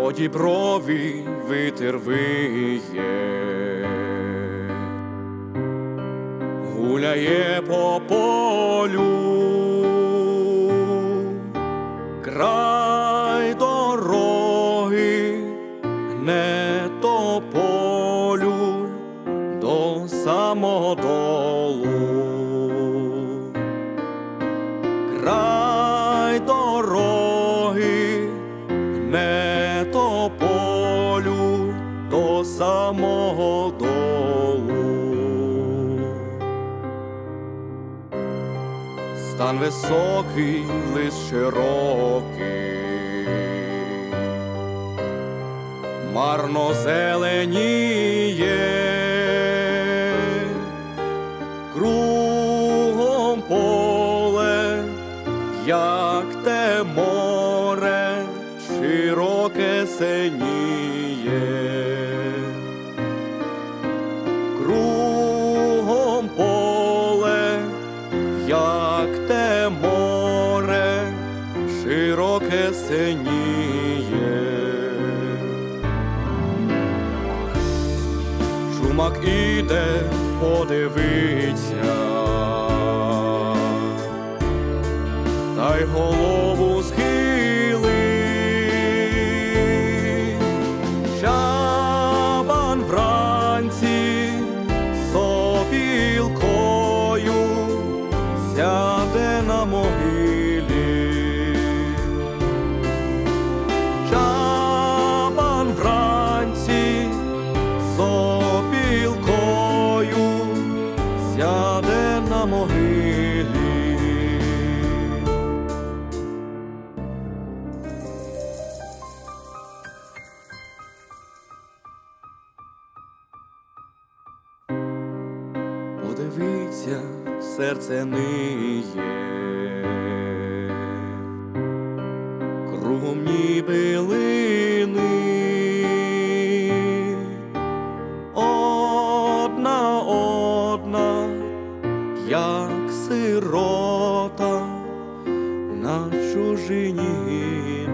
по діброві витер виє, гуляє по полю, край дороги, не тополю до самого долу. Край дороги, не тополю до самого долу. Стан високий, лист широкий, марно зеленіє, кругом поле, як те море, синіє. Кругом поле, як те море, широке синіє. Чумак іде, подивиться, та й голову на могилі. Подивіться, серце ниє, кругом ніби лини, як сирота на чужині.